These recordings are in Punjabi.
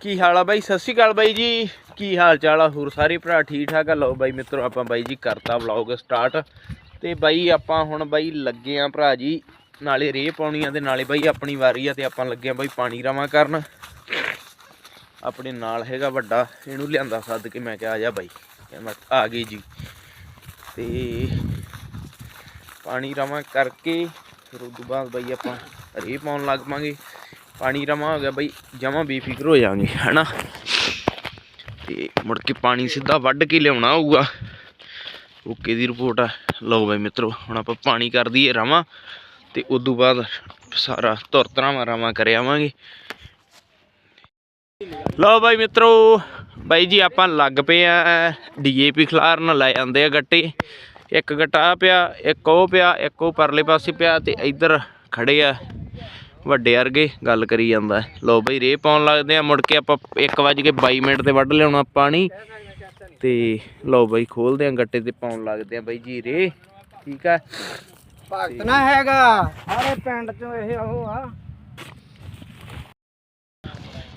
ਕੀ ਹਾਲ ਆ ਬਾਈ? ਸਤਿ ਸ਼੍ਰੀ ਅਕਾਲ ਬਾਈ ਜੀ। ਕੀ ਹਾਲ ਚਾਲ ਆ? ਹੋਰ ਸਾਰੇ ਭਰਾ ਠੀਕ ਠਾਕ ਆ? ਲਓ ਬਾਈ ਮਿੱਤਰੋ, ਆਪਾਂ ਬਾਈ ਜੀ ਕਰਤਾ ਵਲੌਗ ਸਟਾਰਟ ਤੇ ਬਾਈ ਆਪਾਂ ਹੁਣ ਬਾਈ ਲੱਗੇ ਆ ਭਰਾ ਜੀ, ਨਾਲੇ ਰੇਹ ਪਾਉਣੀ ਆ ਤੇ ਨਾਲੇ ਬਾਈ ਆਪਣੀ ਵਾਰੀ ਆ ਤੇ ਆਪਾਂ ਲੱਗੇ ਆ ਬਾਈ ਪਾਣੀ ਰਵਾ ਕਰਨ। ਆਪਣੇ ਨਾਲ ਹੈਗਾ ਵੱਡਾ, ਇਹਨੂੰ ਲਿਆਂਦਾ ਸੱਦ ਕੇ ਮੈਂ ਕਿਹਾ ਆ ਜਾ ਬਾਈ। ਕਹਿੰਦਾ ਆ ਗਈ ਜੀ। ਤੇ ਪਾਣੀ ਰਵਾ ਕਰਕੇ ਫਿਰ ਉਸ ਤੋਂ ਬਾਅਦ ਬਾਈ ਆਪਾਂ ਰੇਹ ਪਾਉਣ ਲੱਗ ਪਾਂਗੇ। ਪਾਣੀ ਰਵਾ ਹੋ ਗਿਆ ਬਾਈ, ਜਮਾਂ ਬੇਫਿਕਰ ਹੋ ਜਾਵਾਂਗੇ, ਹਨਾ? ਤੇ ਮੁੜ ਕੇ ਪਾਣੀ ਸਿੱਧਾ ਵੱਢ ਕੇ ਲਿਆਉਣਾ ਹੋਊਗਾ। ਓਕੇ ਦੀ ਰਿਪੋਰਟ ਆ। ਲਓ ਬਾਈ ਮਿੱਤਰੋ, ਹੁਣ ਆਪਾਂ ਪਾਣੀ ਕਰ ਦਈਏ ਰਵਾ, ਤੇ ਉਸ ਤੋਂ ਬਾਅਦ ਸਾਰਾ ਧੁਰ ਤਰਾਵਾਂ ਰਵਾ ਕਰ ਆਵਾਂਗੇ। ਲਓ ਬਾਈ ਮਿੱਤਰੋ, ਬਾਈ ਜੀ ਆਪਾਂ ਲੱਗ ਪਏ ਆ, ਡੀਏਪੀ ਖਲਾਰਨ ਲੈ ਜਾਂਦੇ ਆ ਗੱਟੇ। ਇੱਕ ਗੱਟਾ ਪਿਆ, ਇੱਕ ਉਹ ਪਿਆ, ਇੱਕ ਉਹ ਪਰਲੇ ਪਾਸੇ ਪਿਆ, ਤੇ ਇੱਧਰ ਖੜੇ ਆ ਵੱਡੇ ਵਰਗੇ ਗੱਲ ਕਰੀ ਜਾਂਦਾ। ਲਓ ਬਈ ਰੇ ਪਾਉਣ ਲੱਗਦੇ ਆ ਮੁੜ ਕੇ ਆਪਾਂ 1:22 ਮਿੰਟ ਤੇ ਵੱਢ ਲਿਆਉਣਾ ਪਾਣੀ। ਤੇ ਲਓ ਬਈ ਖੋਲਦੇ ਆ ਗੱਟੇ ਤੇ ਪਾਉਣ ਲੱਗਦੇ ਆ ਬਈ ਜੀ ਰੇ। ਠੀਕ ਆ। ਭਗਤ ਨਾ ਹੈਗਾ। ਸਾਰੇ ਪਿੰਡ ਚੋਂ ਇਹ ਉਹ ਆ।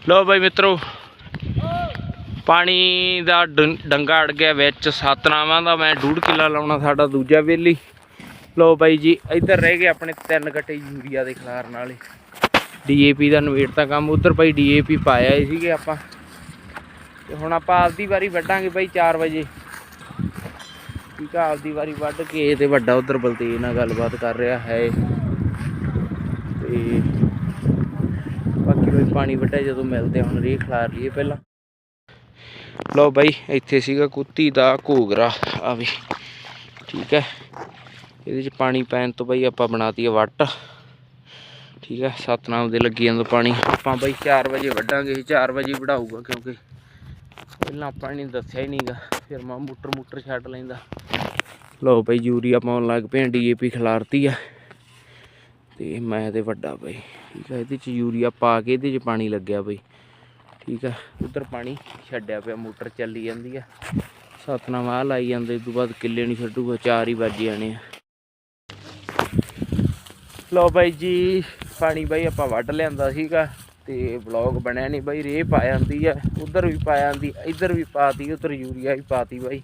ਲਓ ਬਈ ਮਿੱਤਰੋ ਪਾਣੀ ਦਾ ਡੰਗਾ ਅੜ ਗਿਆ ਵਿੱਚ। ਸਤਨਾਵਾਂ ਦਾ ਮੈਂ ਡੂਢ ਕਿੱਲਾ ਲਾਉਣਾ ਸਾਡਾ ਦੂਜਾ ਵੇਲੀ। ਲਓ ਬਾਈ ਜੀ, ਇੱਧਰ ਰਹਿ ਗਏ ਆਪਣੇ ਤਿੰਨ ਗੱਟੇ ਯੂਰੀਆ ਦੇ ਖਿਲਾਰਨ ਵਾਲੇ ਡੀਏਪੀ ਦਾ ਨਵੇੜਤਾ ਕੰਮ, ਉਧਰ ਭਾਈ ਡੀਏਪੀ ਪਾਇਆ ਹੀ ਸੀਗੇ ਆਪਾਂ। ਤੇ ਹੁਣ ਆਪਾਂ ਆਪਦੀ ਵਾਰੀ ਵੱਢਾਂਗੇ ਬਾਈ 4 ਵਜੇ। ਠੀਕ ਆ, ਆਪਦੀ ਵਾਰੀ ਵੱਢ ਕੇ ਤੇ ਵੱਡਾ ਉਧਰ ਬਲਤੇਜ ਨਾਲ ਗੱਲਬਾਤ ਕਰ ਰਿਹਾ ਹੈ। ਤੇ ਬਾਕੀ ਬਈ ਪਾਣੀ ਵੱਢਿਆ ਜਦੋਂ ਮਿਲਦੇ ਹੁਣ ਰੇ ਖਿਲਾਰ ਲਈਏ ਪਹਿਲਾਂ। ਲਓ ਬਾਈ, ਇੱਥੇ ਸੀਗਾ ਕੁੱਤੀ ਦਾ ਘੋਗਰਾ, ਆ ਵੀ। ਠੀਕ ਹੈ। ਇਹਦੇ ਚ ਪਾਣੀ ਪੈਣ ਤੋਂ ਬਈ ਆਪਾਂ ਬਣਾਤੀ ਹੈ ਵੱਟ। ਠੀਕ ਹੈ ਸਤਨਾਮ ਦੇ ਲੱਗੀ ਜਾਂਦਾ ਪਾਣੀ। ਆਪਾਂ ਬਈ 4 ਵਜੇ ਵੱਢਾਂਗੇ, ਇਹ 4 ਵਜੇ ਵਢਾਊਗਾ ਕਿਉਂਕਿ ਪਹਿਲਾਂ ਆਪਾਂ ਨੇ ਦੱਸਿਆ ਹੀ ਨਹੀਂਗਾ ਫਿਰ ਮੈਂ ਮੋਟਰ ਮੋਟਰ ਛੱਡ ਲੈਂਦਾ। ਲਓ ਬਈ ਯੂਰੀਆ ਪਾਉਣ ਲੱਗ ਪਏ ਡੀਏਪੀ ਖਿਲਾਰਤੀ ਆ। ਤੇ ਮੈਂ ਤੇ ਵੱਡਾ ਬਈ, ਠੀਕ ਹੈ ਇਹਦੇ ਚ ਯੂਰੀਆ ਪਾ ਕੇ ਇਹਦੇ ਚ ਪਾਣੀ ਲੱਗਿਆ ਬਈ। ਠੀਕ ਆ, ਉਧਰ ਪਾਣੀ ਛੱਡਿਆ ਪਿਆ, ਮੋਟਰ ਚੱਲੀ ਜਾਂਦੀ ਆ। ਸਤਨਾਮ ਆ ਲਾਈ ਜਾਂਦੇ ਇਸ ਤੋਂ ਬਾਅਦ ਕਿੱਲੇ ਨਹੀਂ ਛੱਡੂਗਾ, ਚਾਰ ਹੀ ਵੱਜ ਜਾਣੇ ਆ। ਲਓ ਬਾਈ ਜੀ, ਪਾਣੀ ਬਾਈ ਆਪਾਂ ਵੱਢ ਲਿਆਂਦਾ ਸੀਗਾ ਤੇ ਵਲੌਗ ਬਣਿਆ ਨਹੀਂ ਬਾਈ, ਰੇ ਪਾ ਜਾਂਦੀ ਆ, ਉਧਰ ਵੀ ਪਾ ਜਾਂਦੀ ਇੱਧਰ ਵੀ ਪਾਤੀ ਉਧਰ ਯੂਰੀਆ ਵੀ ਪਾਤੀ ਬਾਈ।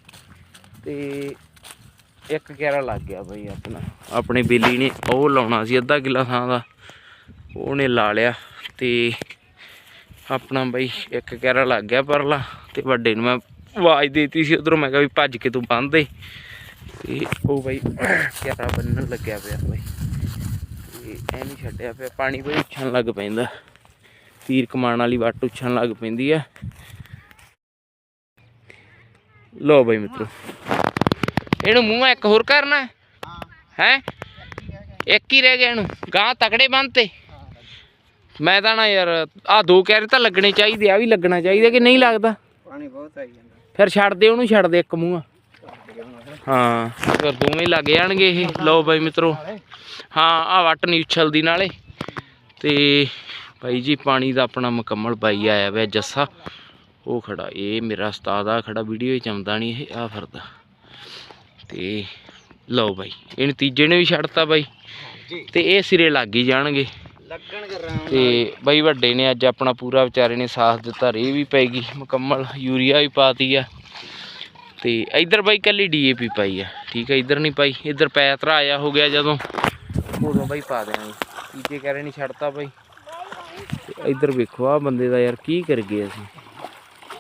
ਤੇ ਇੱਕ ਕੈਰਾ ਲੱਗ ਗਿਆ ਬਾਈ ਆਪਣਾ। ਆਪਣੇ ਬੇਲੀ ਨੇ ਉਹ ਲਾਉਣਾ ਸੀ ਅੱਧਾ ਕਿੱਲਾ ਥਾਂ ਦਾ, ਉਹਨੇ ਲਾ ਲਿਆ ਤੇ ਆਪਣਾ ਬਾਈ ਇੱਕ ਕੈਰਾ ਲੱਗ ਗਿਆ ਪਰਲਾ ਤੇ ਵੱਡੇ ਨੂੰ ਮੈਂ ਆਵਾਜ਼ ਦੇਤੀ ਸੀ ਉਧਰੋਂ, ਮੈਂ ਕਿਹਾ ਵੀ ਭੱਜ ਕੇ ਤੂੰ ਬੰਨ ਦੇ। ਤੇ ਉਹ ਬਾਈ ਕੈਰਾ ਬੰਨਣ ਲੱਗਿਆ ਪਿਆ ਬਾਈ। ਤੇ ਐ ਨਹੀਂ ਛੱਡਿਆ ਪਿਆ ਪਾਣੀ ਬਾਈ ਉੱਛਣ ਲੱਗ ਪੈਂਦਾ। ਤੀਰ ਕਮਾਨ ਵਾਲੀ ਵੱਟ ਉੱਛਣ ਲੱਗ ਪੈਂਦੀ ਆ। ਲੋ ਬਾਈ ਮਿੱਤਰੋ ਇਹਨੂੰ ਮੂੰਹ ਇੱਕ ਹੋਰ ਕਰਨਾ। ਹੈ? ਇੱਕ ਹੀ ਰਹਿ ਗਿਆ ਇਹਨੂੰ ਗਾਂ ਤਕੜੇ ਬੰਨ ਤੇ। ਮੈਂ ਤਾਂ ਨਾ ਯਾਰ ਆ ਦੋ ਕੈਰੇ ਤਾਂ ਲੱਗਣੇ ਚਾਹੀਦੇ ਆ ਵੀ ਲੱਗਣਾ ਚਾਹੀਦਾ ਕਿ ਨਹੀਂ ਲੱਗਦਾ? ਪਾਣੀ ਬਹੁਤ ਆਈ ਜਾਂਦਾ। ਫਿਰ ਛੱਡ ਦੇ ਉਹਨੂੰ ਛੱਡ ਦੇ ਇੱਕ ਮੂੰਹ। ਹਾਂ। ਫਿਰ ਦੋਵੇਂ ਲੱਗ ਜਾਣਗੇ ਇਹ। ਲਓ ਬਾਈ ਮਿੱਤਰੋ। ਹਾਂ ਆ ਵੱਟ ਨਹੀਂ ਉਛਲਦੀ ਨਾਲੇ। ਤੇ ਭਾਈ ਜੀ ਪਾਣੀ ਦਾ ਆਪਣਾ ਮੁਕੰਮਲ ਬਾਈ ਆਇਆ ਵੇ ਜੱਸਾ। ਉਹ ਖੜਾ ਇਹ ਮੇਰਾ ਉਸਤਾਦ ਆ ਖੜਾ ਵੀਡੀਓ ਵਿੱਚ ਆਉਂਦਾ ਨਹੀਂ ਇਹ ਆ ਫਿਰਦਾ। ਤੇ ਲਓ ਬਾਈ ਇਹ ਨਤੀਜੇ ਨੇ ਵੀ ਛੱਡਤਾ ਬਾਈ। ਤੇ ਇਹ ਸਿਰੇ ਲੱਗ ਹੀ ਜਾਣਗੇ। ਲੱਗਣ ਕਰਾਂ ਤੇ ਬਾਈ ਵੱਡੇ ਨੇ ਅੱਜ ਆਪਣਾ ਪੂਰਾ ਵਿਚਾਰੇ ਨੇ ਸਾਥ ਦਿੱਤਾ ਰੇ ਵੀ ਪੈ ਗਈ ਮੁਕੰਮਲ ਯੂਰੀਆ ਵੀ ਪਾਤੀ ਆ। ਤੇ ਇਧਰ ਬਾਈ ਕੱਲੀ ਡੀਏਪੀ ਪਾਈ ਆ ਠੀਕ ਹੈ ਇਧਰ ਨਹੀਂ ਪਾਈ ਇਧਰ ਪੈ ਧਰਾਇਆ ਹੋ ਗਿਆ ਜਦੋਂ। ਉਦੋਂ ਬਾਈ ਪਾ ਦੇਣਗੇ ਤੀਜੇ ਕਹਿ ਰਹੇ ਨਹੀਂ ਛੱਡਤਾ ਬਾਈ। ਇਧਰ ਵੇਖੋ ਆ ਬੰਦੇ ਦਾ ਯਾਰ ਕੀ ਕਰ ਗਏ ਅਸੀਂ।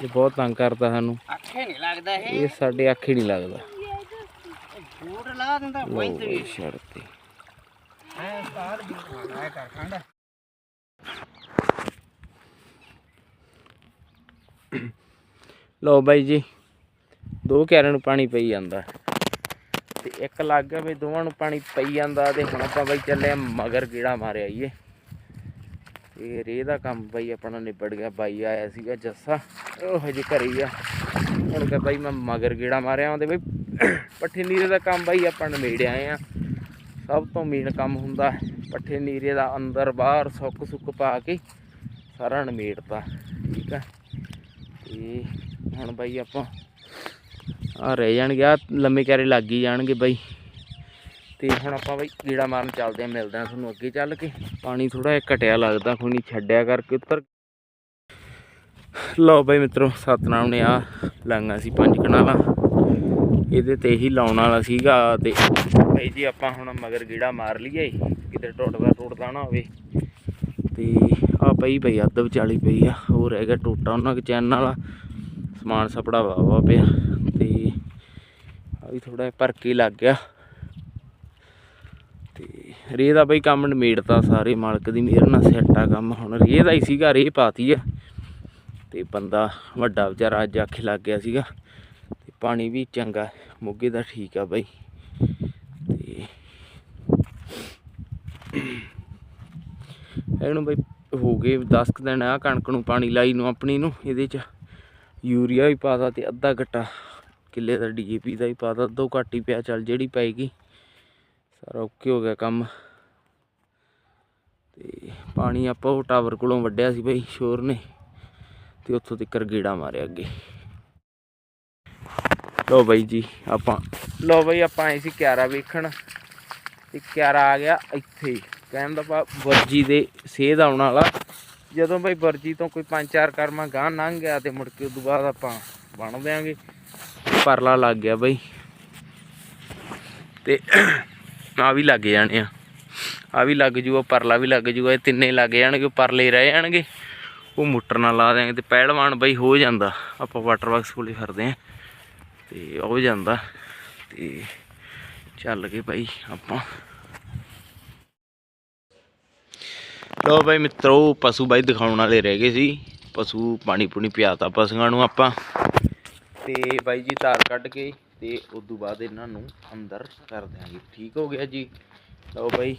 ਇਹ ਬਹੁਤ ਤੰਗ ਕਰਦਾ ਸਾਨੂੰ। ਅੱਖੇ ਨਹੀਂ ਲੱਗਦਾ ਇਹ। ਇਹ ਸਾਡੇ ਅੱਖੇ ਨਹੀਂ ਲੱਗਦਾ। ਬੂਟ ਲਾ ਦਿੰਦਾ ਪੈਂਦੇ ਬਾਈ ਛੱਡ ਤੇ। ਐ ਉਸਤਾਦ ਵੀ ਐ ਕਰ ਖੰਡ ਲਓ ਬਾਈ ਜੀ ਦੋ ਕੈਰਾਂ ਨੂੰ ਪਾਣੀ ਪਈ ਜਾਂਦਾ। ਤੇ ਇੱਕ ਲੱਗ ਗਿਆ ਵੀ ਦੋਵਾਂ ਨੂੰ ਪਾਣੀ ਪਈ ਜਾਂਦਾ ਤੇ ਹੁਣ ਆਪਾਂ ਬਾਈ ਚੱਲੇ ਮਗਰ ਕੀੜਾ ਮਾਰਿਆ ਆਈਏ। ਤੇ ਰੇ ਦਾ ਕੰਮ ਬਾਈ ਆਪਣਾ ਨਿਬੜ ਗਿਆ, ਬਾਈ ਆਇਆ ਸੀਗਾ ਜੱਸਾ। ਉਹ ਹਜੇ ਘਰੇ ਹੀ ਆ। ਹੁਣ ਕਹ ਬਾਈ ਮੈਂ ਮਗਰ ਕੀੜਾ ਮਾਰਿਆ ਉਹਦੇ ਬਈ ਪੱਠੇ ਨੀਰੇ ਦਾ ਕੰਮ ਬਾਈ ਆਪਾਂ ਨਿਬੇੜ ਆਏ ਆ। ਸਭ ਤੋਂ ਮੇਨ ਕੰਮ ਹੁੰਦਾ ਪੱਠੇ ਨੀਰੇ ਦਾ ਅੰਦਰ ਬਾਹਰ ਸੁੱਕ ਸੁੱਕ ਪਾ ਕੇ ਸਾਰਾ ਨਿਬੇੜਤਾ, ਠੀਕ ਆ। ਤੇ ਹੁਣ ਬਾਈ ਆਪਾਂ ਆ ਰਹਿ ਜਾਣਗੇ, ਆ ਲੰਮੇ ਕਿਆਰੇ ਲੱਗ ਹੀ ਜਾਣਗੇ ਬਾਈ। ਤੇ ਹੁਣ ਆਪਾਂ ਬਾਈ ਕੀੜਾ ਮਾਰਨ ਚੱਲਦੇ ਆ ਮਿਲਦੇ ਆ ਤੁਹਾਨੂੰ ਅੱਗੇ ਚੱਲ ਕੇ। ਪਾਣੀ ਥੋੜਾ ਜਿਹਾ ਘਟਿਆ ਲੱਗਦਾ, ਕੋਈ ਛੱਡਿਆ ਕਰਕੇ ਉੱਤਰ। ਲਓ ਬਾਈ ਮਿੱਤਰੋ, ਸਤਨਾਮ ਨੇ ਆ ਲਾਂਗਾ ਸੀ ਪੰਜ ਕਨਾਲਾ ਇਹਦੇ ਤੇ ਹੀ ਲਾਉਣ ਵਾਲਾ ਸੀਗਾ ਤੇ ਬਾਈ ਜੀ ਆਪਾਂ ਹੁਣ ਮਗਰ ਗੀੜਾ ਮਾਰ ਲਈਏ, ਕਿਤੇ ਟੁੱਟਦਾ ਟੁੱਟਦਾ ਨਾ ਹੋਵੇ। ਤੇ ਆ ਪਈ ਪਈ ਅੱਧ ਵਿਚਾਲੀ ਪਈ ਆ ਹੋਰ ਹੈਗਾ ਟੋਟਾ ਉਹਨਾਂ ਕੇ ਚੈਨ ਵਾਲਾ। ਸਮਾਨ ਸਪੜਾ ਵਾਵਾ ਪਿਆ। ਤੇ ਆ ਵੀ ਥੋੜਾ ਭਰ ਕੇ ਲੱਗ ਗਿਆ। ਤੇ ਰੇਹ ਦਾ ਬਈ ਕੰਮ ਨਿਮੇੜਤਾ ਸਾਰੇ ਮਾਲਕ ਦੀ ਮਿਹਰ ਨਾਲ ਸੈੱਟ ਆ ਕੰਮ। ਹੁਣ ਰੇਹ ਦਾ ਹੀ ਸੀਗਾ ਰੇਹ ਪਾਤੀ ਆ। ਤੇ ਬੰਦਾ ਵੱਡਾ ਵਿਚਾਰਾ ਅੱਜ ਆਖੇ ਲੱਗ ਗਿਆ ਸੀਗਾ। ਤੇ ਪਾਣੀ ਵੀ ਚੰਗਾ, ਮੋਗੇ ਦਾ ਠੀਕ ਆ ਬਈ। ਤੇ ਇਹਨੂੰ ਬਈ ਹੋ ਗਏ 10 ਕੁ ਦਿਨ ਆ ਕਣਕ ਨੂੰ ਪਾਣੀ ਲਾਈ ਨੂੰ ਆਪਣੀ ਨੂੰ, ਇਹਦੇ ਚ ਯੂਰੀਆ ਵੀ ਪਾਤਾ ਤੇ ਅੱਧਾ ਘੱਟਾ ਕਿੱਲੇ ਦਾ ਡੀਏਪੀ ਦਾ ਹੀ ਪਾਤਾ ਦੋ ਘੱਟ ਹੀ ਪਿਆ, ਚੱਲ ਜਿਹੜੀ ਪਏਗੀ। ਸਾਰਾ ਓਕੇ ਹੋ ਗਿਆ ਕੰਮ। ਤੇ ਪਾਣੀ ਆਪਾਂ ਉਹ ਟਾਵਰ ਕੋਲੋਂ ਵੱਢਿਆ ਸੀ ਬਈ, ਸ਼ੋਰ ਨੇ। ਤੇ ਉੱਥੋਂ ਤੱਕ ਗੇੜਾ ਮਾਰਿਆ ਅੱਗੇ। ਲੋ ਬਾਈ ਜੀ, ਆਪਾਂ ਲੋ ਬਾਈ, ਆਪਾਂ ਆਏ ਸੀ ਕਿਆਰਾ ਵੇਖਣ। ਤੇ ਕਿਆਰਾ ਆ ਗਿਆ ਇੱਥੇ। ਹੀ। ਕਹਿਣ ਦਾ ਭਾ ਵਰਜੀ ਦੇ ਸੇਧ ਆਉਣ ਵਾਲਾ। ਜਦੋਂ ਬਾਈ ਵਰਜੀ ਤੋਂ ਕੋਈ ਪੰਜ ਚਾਰ ਕਰਮਾ ਗਾਂ ਲੰਘ ਗਿਆ ਤੇ ਮੁੜ ਕੇ ਉਦੋਂ ਬਾਅਦ ਆਪਾਂ ਬਣ ਦਿਆਂਗੇ। ਪਰਲਾ ਲੱਗ ਗਿਆ ਬਾਈ। ਤੇ ਆ ਵੀ ਲੱਗ ਜਾਣੇ ਆ। ਆ ਵੀ ਲੱਗ ਜੂਗਾ, ਪਰਲਾ ਵੀ ਲੱਗ ਜੂਗਾ। ਇਹ ਤਿੰਨੇ ਲੱਗ ਜਾਣਗੇ ਉਹ ਪਰਲੇ ਰਹਿ ਜਾਣਗੇ। ਉਹ ਮੋਟਰ ਨਾਲ ਲਾ ਦਿਆਂਗੇ ਤੇ ਪਹਿਲਵਾਨ ਬਈ ਹੋ ਜਾਂਦਾ। ਆਪਾਂ ਵਾਟਰ ਬਾਕਸ ਕੋਲੇ ਫਿਰਦੇ ਆਂ ਤੇ ਹੋ ਜਾਂਦਾ। ਤੇ ਚੱਲ ਗਏ ਬਾਈ ਆਪਾਂ। ਲੋ ਬਾਈ ਮਿੱਤਰੋ, ਪਸ਼ੂ ਬਾਈ ਦਿਖਾਉਣ ਵਾਲੇ ਰਹਿ ਗਏ ਸੀ। ਪਸ਼ੂ ਪਾਣੀ ਪੂਣੀ ਪਿਆਤਾ ਪਸ਼ੂਆਂ ਨੂੰ ਆਪਾਂ। ਤੇ ਬਾਈ ਜੀ ਧਾਰ ਕੱਢ ਕੇ ਤੇ ਉਸ ਤੋਂ ਬਾਅਦ ਇਹਨਾਂ ਨੂੰ ਅੰਦਰ ਕਰ ਦਿਆਂਗੇ। ਠੀਕ ਹੋ ਗਿਆ ਜੀ? ਲਓ ਬਾਈ,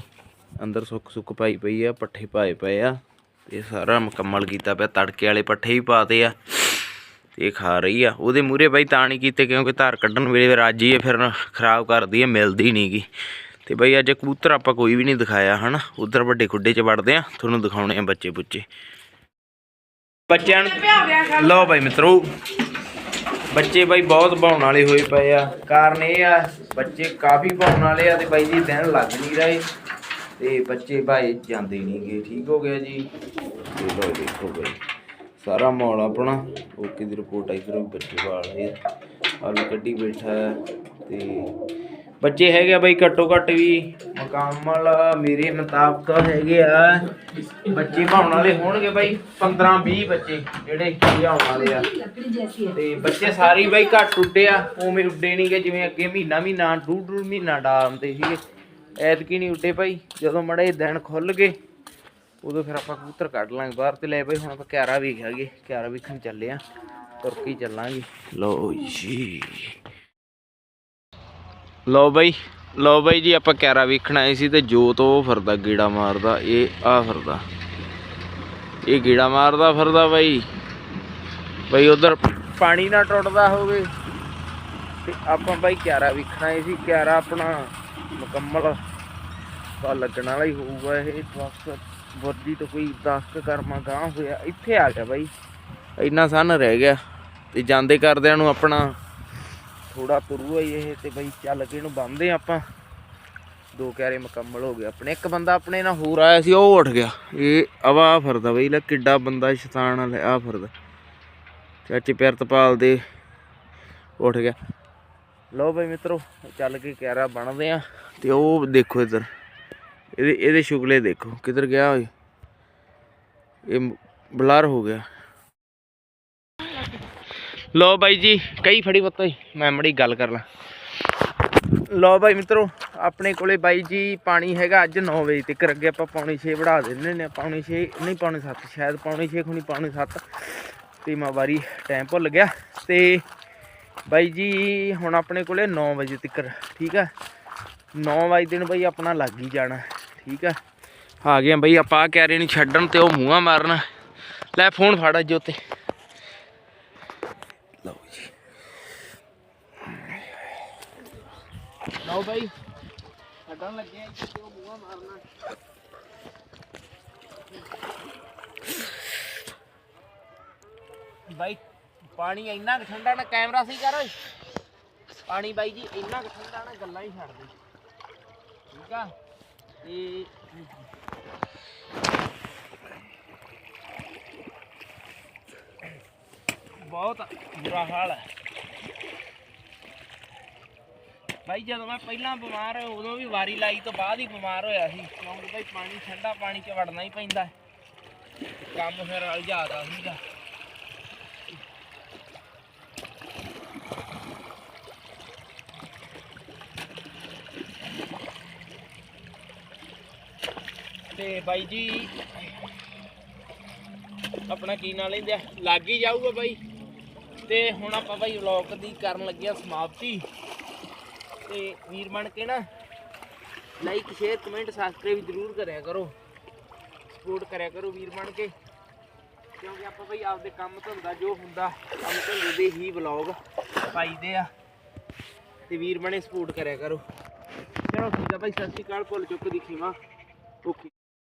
ਅੰਦਰ ਸੁੱਕ ਸੁੱਕ ਪਾਈ ਪਈ ਆ, ਪੱਠੇ ਪਾਏ ਪਏ ਆ। ਇਹ ਸਾਰਾ ਮੁਕੰਮਲ ਕੀਤਾ ਪਿਆ, ਤੜਕੇ ਵਾਲੇ ਪੱਠੇ ਵੀ ਪਾਤੇ ਆ। ਤੇ ਇਹ ਖਾ ਰਹੀ ਆ। ਉਹਦੇ ਮੂਰੇ ਬਾਈ ਤਾਂ ਨਹੀਂ ਕੀਤੇ ਕਿਉਂਕਿ ਧਾਰ ਕੱਢਣ ਵੇਲੇ ਰਾਜੀ ਹੈ ਫਿਰ ਖਰਾਬ ਕਰਦੀ ਹੈ ਮਿਲਦੀ ਨਹੀਂਗੀ ਤੇ ਬਾਈ ਅੱਜ ਕਬੂਤਰ ਆਪਾਂ ਕੋਈ ਵੀ ਨਹੀਂ ਦਿਖਾਇਆ, ਹਨਾ? ਉਧਰ ਵੱਡੇ ਖੁੱਡੇ 'ਚ ਵੜਦੇ ਆ, ਤੁਹਾਨੂੰ ਦਿਖਾਉਣੇ ਆ ਬੱਚੇ ਬੁੱਚੇ ਬੱਚਿਆਂ ਨੂੰ ਲਓ ਬਾਈ ਮਿੱਤਰੋ ਬੱਚੇ ਬਾਈ ਬਹੁਤ ਭਾਉਣ ਵਾਲੇ ਹੋਏ ਪਏ ਆ। ਕਾਰਨ ਇਹ ਆ, ਬੱਚੇ ਕਾਫੀ ਭਾਉਣ ਵਾਲੇ ਆ ਤੇ ਬਾਈ ਜੀ ਦਿਨ ਲੱਗ ਨਹੀਂ ਰਹੇ। ਤੇ ਬੱਚੇ ਭਾਈ ਜਾਂਦੇ ਨਹੀਂਗੇ ਠੀਕ ਹੋ ਗਿਆ ਜੀ? ਤੇ ਲਓ ਦੇਖੋ ਬਾਈ, ਸਾਰਾ ਮਾਹੌਲ ਆਪਣਾ। ਓਕੇ ਦੀ ਰਿਪੋਰਟ ਆਈ ਫਿਰ ਬੱਚੇ ਵਾਲੇ ਆਲੂ ਕੱਢੀ ਬੈਠਾ ਹੈ ਤੇ ਬੱਚੇ ਹੈਗੇ ਆ ਬਾਈ, ਘੱਟੋ ਘੱਟ ਵੀ ਮੁਕਾਮਲ ਮੇਰੇ ਮੁਤਾਬਕ ਹੈਗੇ ਆ। ਬੱਚੇ ਭਾਉਣ ਵਾਲੇ ਹੋਣਗੇ ਬਾਈ 15 20 ਬੱਚੇ, ਜਿਹੜੇ ਲਿਆਉਣ ਵਾਲੇ ਆ। ਤੇ ਬੱਚੇ ਸਾਰੇ ਹੀ ਬਾਈ ਘੱਟ ਉੱਡੇ ਆ, ਉਵੇਂ ਉੱਡੇ ਨਹੀਂਗੇ ਜਿਵੇਂ ਅੱਗੇ ਮਹੀਨਾ ਮਹੀਨਾ, ਡੂਢ ਡੂਢ ਮਹੀਨਾ ਡਾਲਦੇ ਸੀਗੇ। ਐਤਕੀ ਨਹੀਂ ਉੱਡੇ ਭਾਈ ਜਦੋਂ ਮੜੇ ਦਿਨ ਖੁੱਲ ਗਏ, ਉਦੋਂ ਫਿਰ ਆਪਾਂ ਕਬੂਤਰ ਕੱਢ ਲਾਂਗੇ ਬਾਹਰ ਤੇ ਲੈ ਬਈ, ਹੁਣ ਆਪਾਂ ਕਿਆਰਾ ਵੇਖਾਂਗੇ ਕਿਆਰਾ ਵੇਖਣ ਚੱਲੇ ਆ, ਤੁਰ ਚੱਲਾਂਗੇ। ਲੋ ਜੀ। ਲਓ ਬਾਈ ਲਓ ਬਾਈ ਜੀ, ਆਪਾਂ ਕਿਆਰਾ ਵੇਖਣ ਆਏ ਸੀ ਤੇ ਜੋਤ ਉਹ ਫਿਰਦਾ ਗੀੜਾ ਮਾਰਦਾ, ਇਹ ਆ ਫਿਰਦਾ। ਇਹ ਗੀੜਾ ਮਾਰਦਾ ਫਿਰਦਾ ਬਾਈ। ਬਈ ਉਧਰ ਪਾਣੀ ਨਾ ਟੁੱਟਦਾ ਹੋਵੇ। ਤੇ ਆਪਾਂ ਬਾਈ ਕਿਆਰਾ ਵੇਖਣਾ ਆਏ ਸੀ ਕਿਆਰਾ ਆਪਣਾ ਮੁਕੰਮਲ ਤਾਂ ਲੱਗਣ ਵਾਲਾ ਹੀ ਹੋਊਗਾ ਇਹ, ਬਸ ਵਰਦੀ ਤੋਂ ਕੋਈ 10 ਕਰਮਾ ਗਾਂ ਹੋਇਆ, ਇੱਥੇ ਆ ਗਿਆ ਬਾਈ। ਇੰਨਾ ਸਨ ਰਹਿ ਗਿਆ ਤੇ ਜਾਂਦੇ ਕਰਦਿਆਂ ਨੂੰ ਆਪਣਾ ਥੋੜਾ ਤੁਰੂ ਹੀ ਇਹ ਤੇ ਬਈ ਚੱਲ ਕੇ ਇਹਨੂੰ ਬੰਨਦੇ ਆਪਾਂ। ਦੋ ਕਿਆਰੇ ਮੁਕੰਮਲ ਹੋ ਗਏ ਆਪਣੇ। ਇੱਕ ਬੰਦਾ ਆਪਣੇ ਨਾਲ ਹੋਰ ਆਇਆ ਸੀ, ਉਹ ਉੱਠ ਗਿਆ। ਇਹ ਅਵਾ ਫਰਦਾ ਬਈ, ਲੈ ਕਿੱਡਾ ਬੰਦਾ ਸ਼ੈਤਾਨ ਵਾਲਾ ਆ ਫਰਦਾ। ਚਾਚੇ ਪਿਰਤਪਾਲ ਦੇ ਉੱਠ ਗਿਆ। ਲਓ ਬਈ ਮਿੱਤਰੋ, ਚੱਲ ਕੇ ਕਿਆਰਾ ਬਣਦੇ ਆ ਤੇ ਉਹ ਦੇਖੋ ਇੱਧਰ। ਇਹਦੇ ਇਹਦੇ ਸ਼ੁਕਲੇ ਦੇਖੋ, ਕਿੱਧਰ ਗਿਆ ਓਏ। ਇਹ ਬਲਰ ਹੋ ਗਿਆ। ਲੋ ਬਾਈ ਜੀ ਕਈ ਫੜੀ ਪੱਤਾ ਜੀ ਮੈਂ ਮੜੀ ਗੱਲ ਕਰ ਲਾਂ। ਲੋ ਬਾਈ ਮਿੱਤਰੋ, ਆਪਣੇ ਕੋਲੇ ਬਾਈ ਜੀ ਪਾਣੀ ਹੈਗਾ ਅੱਜ 9 ਵਜੇ ਤੱਕ, ਅੱਗੇ ਆਪਾਂ ਪੌਣੀ 6 ਵੜਾ ਦਿੰਦੇ ਨੇ ਪੌਣੀ 6 ਨਹੀਂ ਪੌਣੀ 7 ਸ਼ਾਇਦ ਪੌਣੀ 6 ਖੁਣੀ ਪੌਣੀ 7 ਤੇ ਮੈਂ ਵਾਰੀ ਟਾਈਮ ਭੁੱਲ ਗਿਆ। ਤੇ ਬਾਈ ਜੀ, ਹੁਣ ਆਪਣੇ ਕੋਲੇ 9 ਵਜੇ ਤੱਕ, ਠੀਕ ਆ? 9 ਵਜੇ ਦਿਨ ਬਾਈ ਆਪਣਾ ਲੱਗ ਹੀ ਜਾਣਾ, ਠੀਕ ਆ? ਆ ਗਏ ਬਾਈ, ਆਪਾਂ ਆਹ ਕਹਿ ਰਹੇ ਨਹੀਂ ਛੱਡਣ ਤੇ ਉਹ ਮੂੰਹਾਂ ਮਾਰਨ। ਲੈ, ਫੋਨ ਫੜਾ ਜੋ ਤੇ ਲਓ ਜੀ ਲਓ ਬਾਈ। ਛੱਡਣ ਲੱਗੇ ਆ ਤੇ ਉਹ ਮੂੰਹਾਂ ਮਾਰਨਾ। ਬਾਈ, ਪਾਣੀ ਇੰਨਾ ਕੁ ਠੰਡਾ ਨਾ ਕੈਮਰਾ ਸੀ ਕਰ ਓਏ। ਪਾਣੀ ਬਾਈ ਜੀ, ਇੰਨਾ ਕੁ ਠੰਡਾ ਨਾ ਗੱਲਾਂ ਹੀ ਛੱਡ ਦੇ। ਠੀਕ ਆ? ਤੇ ਬਹੁਤ ਬੁਰਾ ਹਾਲ ਹੈ ਭਾਈ ਜਦੋਂ ਮੈਂ ਪਹਿਲਾਂ ਬਿਮਾਰ ਹੋਇਆ, ਉਦੋਂ ਵੀ ਵਾਰੀ ਲਾਈ ਤੋਂ ਬਾਅਦ ਹੀ ਬਿਮਾਰ ਹੋਇਆ ਸੀ। ਕਿਉਂਕਿ ਭਾਈ ਪਾਣੀ, ਠੰਡਾ ਪਾਣੀ 'ਚ ਵੜਨਾ ਹੀ ਪੈਂਦਾ ਕੰਮ ਫਿਰ ਜ਼ਿਆਦਾ ਸੀਗਾ। ਤੇ ਬਾਈ ਜੀ, ਆਪਣਾ ਕੀ ਨਾਂ ਲੈਂਦੇ ਆ? ਲੱਗ ਹੀ ਜਾਊਗਾ ਬਾਈ। ਤੇ ਹੁਣ ਆਪਾਂ ਬਾਈ ਵਲੌਗ ਦੀ ਕਰਨ ਲੱਗੇ ਆ ਸਮਾਪਤੀ। ਤੇ ਵੀਰ ਬਣ ਕੇ ਨਾ ਲਾਈਕ ਸ਼ੇਅਰ ਕਮੈਂਟ ਸਬਸਕ੍ਰਾਈਬ ਜ਼ਰੂਰ ਕਰਿਆ ਕਰੋ। ਸਪੋਰਟ ਕਰਿਆ ਕਰੋ ਵੀਰ ਬਣ ਕੇ। ਕਿਉਂਕਿ ਆਪਾਂ ਬਈ ਆਪਦੇ ਕੰਮ ਧੰਦਾ ਜੋ ਹੁੰਦਾ, ਕੰਮ ਧੰਦੇ ਦੇ ਹੀ ਵਲੌਗ ਪਾਈਦੇ ਆ। ਤੇ ਵੀਰ ਬਣੇ ਸਪੋਰਟ ਕਰਿਆ ਕਰੋ। ਚਲੋ ਠੀਕ ਆ ਭਾਈ ਸਤਿ ਸ਼੍ਰੀ ਅਕਾਲ, ਭੁੱਲ ਚੁੱਕ ਦੀ ਖੀਵਾ ਓਕੇ।